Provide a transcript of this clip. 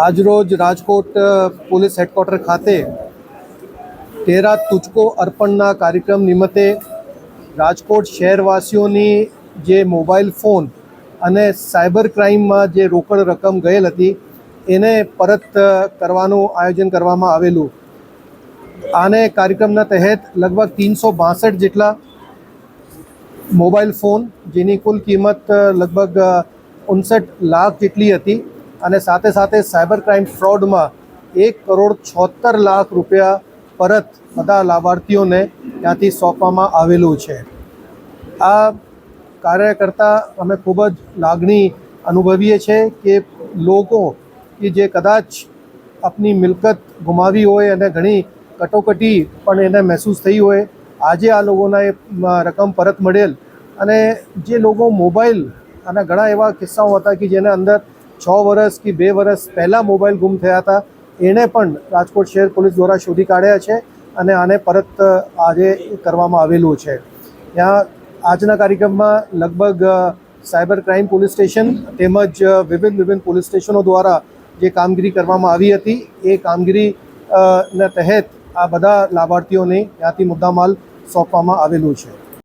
આજરોજ Rajkot police headquarter ખાતે તેરા તુચકો અર્પણના કાર્યક્રમ નિમિત્તે રાજકોટ શહેરવાસીઓની જે મોબાઈલ ફોન અને સાયબર ક્રાઇમમાં જે રોકડ રકમ ગયેલ હતી, એને પરત કરવાનું આયોજન કરવામાં આવેલું. આને કાર્યક્રમના તહેત લગભગ તીનસો બાસઠ જેટલા મોબાઈલ ફોન, જેની કુલ કિંમત લગભગ ઉનસઠ લાખ જેટલી હતી અને સાથે સાથે સાયબર ક્રાઇમ ફ્રોડમાં એક કરોડ છોતેર લાખ રૂપિયા પરત બધા લાભાર્થીઓને ત્યાંથી સોંપવામાં આવેલું છે. આ કાર્ય કરતાં અમે ખૂબ જ લાગણી અનુભવીએ છીએ કે લોકો કે જે કદાચ આપની મિલકત ગુમાવી હોય અને ઘણી કટોકટી પણ એને મહેસૂસ થઈ હોય, આજે આ લોકોના એ રકમ પરત મળેલ. અને જે લોકો મોબાઈલ અને ઘણા એવા કિસ્સાઓ હતા કે જેના અંદર છ વર્ષ કે બે વર્ષ પહેલાં મોબાઈલ ગુમ થયા હતા. એણે પણ રાજકોટ શહેર પોલીસ દ્વારા શોધી કાઢ્યા છે અને આને પરત આજે કરવામાં આવેલું છે. ત્યાં આજના કાર્યક્રમમાં લગભગ સાયબર ક્રાઇમ પોલીસ સ્ટેશન તેમજ વિભિન્ન વિવિધ પોલીસ સ્ટેશનો દ્વારા જે કામગીરી કરવામાં આવી હતી, એ કામગીરી ના તહેત આ બધા લાભાર્થીઓને ત્યાંથી મુદ્દામાલ સોંપવામાં આવેલું છે.